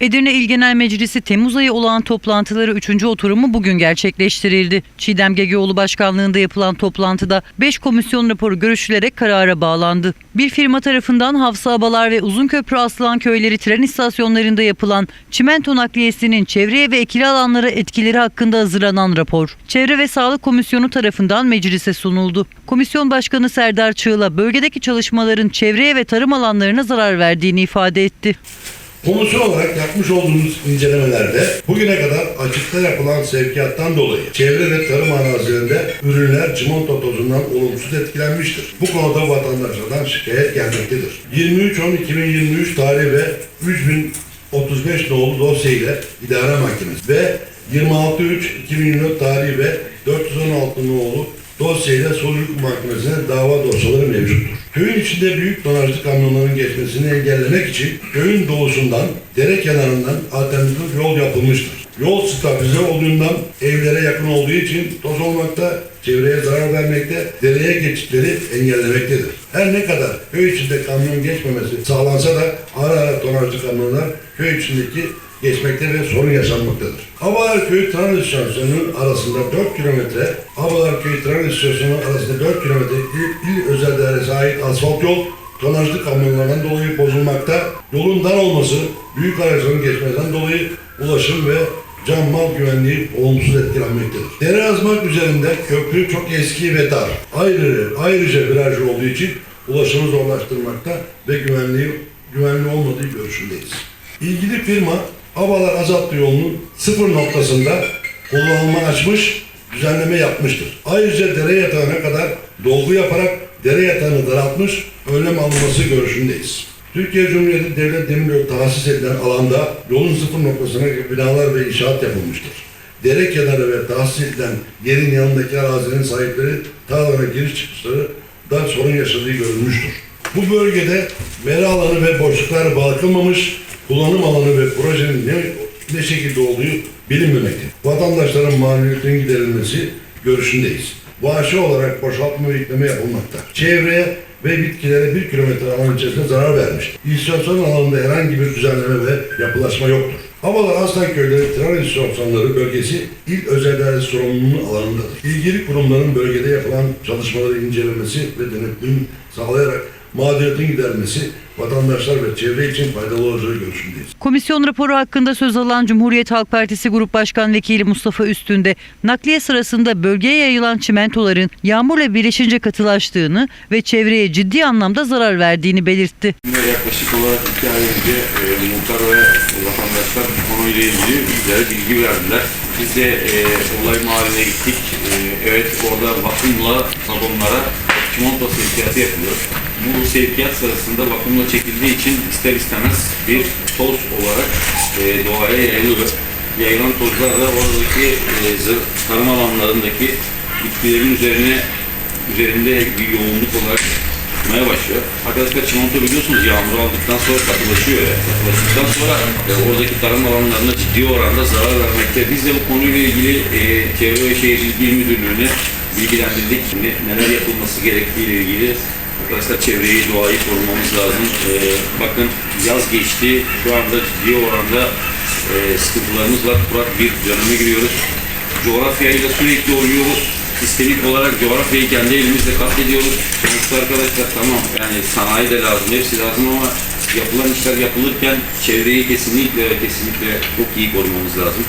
Edirne İl Genel Meclisi Temmuz ayı olan toplantıları 3. oturumu bugün gerçekleştirildi. Çiğdem Gegeoğlu başkanlığında yapılan toplantıda 5 komisyon raporu görüşülerek karara bağlandı. Bir firma tarafından Hafsa Abalar ve Uzunköprü Aslan köyleri tren istasyonlarında yapılan çimento nakliyesinin çevreye ve ekili alanlara etkileri hakkında hazırlanan rapor. Çevre ve Sağlık Komisyonu tarafından meclise sunuldu. Komisyon Başkanı Serdar Çığla bölgedeki çalışmaların çevreye ve tarım alanlarına zarar verdiğini ifade etti. Komisyon olarak yapmış olduğumuz incelemelerde bugüne kadar açıkta yapılan sevkiyattan dolayı çevre ve tarım arazilerinde ürünler çimento tozundan olumsuz etkilenmiştir. Bu konuda vatandaşlardan şikayet gelmektedir. 23.10.2023 tarihi ve 3035 nolu dosya ile idare mahkemesi ve 26.3.2024 tarihi ve 416 nolu dosyayla Sulhülük Mahkemesi'ne dava dosyaları mevcuttur. Köyün içinde büyük tonajlı kamyonların geçmesini engellemek için köyün doğusundan, dere kenarından alternatif yol yapılmıştır. Yol stabilize olduğundan evlere yakın olduğu için toz olmakta, çevreye zarar vermekte, dereye geçitleri engellemektedir. Her ne kadar köy içinde kamyon geçmemesi sağlansa da ara ara tonajlı kamyonlar köy içindeki geçmekte ve sorun yaşanmaktadır. Abalar Köyü Tren İstasyonu arasında 4 kilometre, Abalar Köyü Tren İstasyonu arasında 4 kilometre asfalt yol tonajlı kamyonlardan dolayı bozulmakta. Yolun dar olması, büyük araçların geçmesinden dolayı ulaşım ve can mal güvenliği olumsuz etkilenmektedir. Dere azmak üzerinde köprü çok eski ve dar. Ayrıca, ayrıca viraj olduğu için ulaşımı zorlaştırmakta ve güvenliği güvenli olmadığı görüşündeyiz. İlgili firma Havalar Azaltı yolunun sıfır noktasında kullanıma açmış, düzenleme yapmıştır. Ayrıca dere yatağına kadar dolgu yaparak dere yatağını daraltmış, önlem alınması görüşündeyiz. Türkiye Cumhuriyeti Devlet Demiryolu tahsis edilen alanda yolun sıfır noktasına binalar ve inşaat yapılmıştır. Dere kenarı ve tahsis edilen yerin yanındaki arazinin sahipleri tarlalara giriş çıkışları da sorun yaşadığı görülmüştür. Bu bölgede mera alanı ve boşluklar bırakılmamış, kullanım alanı ve projenin ne, ne şekilde olduğu bilinmemekte. Vatandaşların mağduriyetinin giderilmesi görüşündeyiz. Vahşi olarak boşaltma ve yükleme yapılmakta. Çevreye ve bitkilere bir kilometre alan içerisinde zarar vermiş. İstasyon alanında herhangi bir düzenleme ve yapılaşma yoktur. Havalar Aslan Köyleri Tren İstasyonları bölgesi il özel dairesi sorumluluğunun alanındadır. İlgili kurumların bölgede yapılan çalışmaları incelemesi ve denetim sağlayarak mağduriyetin giderilmesi vatandaşlar ve çevre için faydalı olacağı görüşündeyiz. Komisyon raporu hakkında söz alan Cumhuriyet Halk Partisi Grup Başkan Vekili Mustafa Üstünde, nakliye sırasında bölgeye yayılan çimentoların yağmurla birleşince katılaştığını ve çevreye ciddi anlamda zarar verdiğini belirtti. Yaklaşık olarak iki ay önce e, muhtar ve vatandaşlar bu konuyla ilgili bizlere bilgi verdiler. Biz de e, olay mahalline gittik. E, evet orada bakımla vagonlara çimento sevkiyatı yapılıyor. Bu sevkiyat sırasında vakumla çekildiği için ister istemez bir toz olarak e, doğaya yayılıyor. Yayılan tozlar da oradaki e, tarım alanlarındaki bitkilerin üzerine üzerinde bir yoğunluk olarak tutmaya başlıyor. Arkadaşlar çimento biliyorsunuz yağmur aldıktan sonra katılaşıyor. Yani. Katılaştıktan sonra e, oradaki tarım alanlarına ciddi oranda zarar vermekte. Biz de bu konuyla ilgili e, Çevre ve Şehircilik İl Müdürlüğü'ne bilgilendirdik. Ne- Neler yapılması gerektiği ile ilgili Arkadaşlar çevreyi, doğayı korumamız lazım. E, bakın yaz geçti. Şu anda ciddi oranda e, sıkıntılarımız var. Kurak bir döneme giriyoruz. Coğrafyayla sürekli oynuyoruz. Sistemik olarak coğrafyayı kendi elimizle katlediyoruz. Sonuçta arkadaşlar tamam yani sanayi de lazım, hepsi lazım ama yapılan işler yapılırken çevreyi kesinlikle kesinlikle çok iyi korumamız lazım.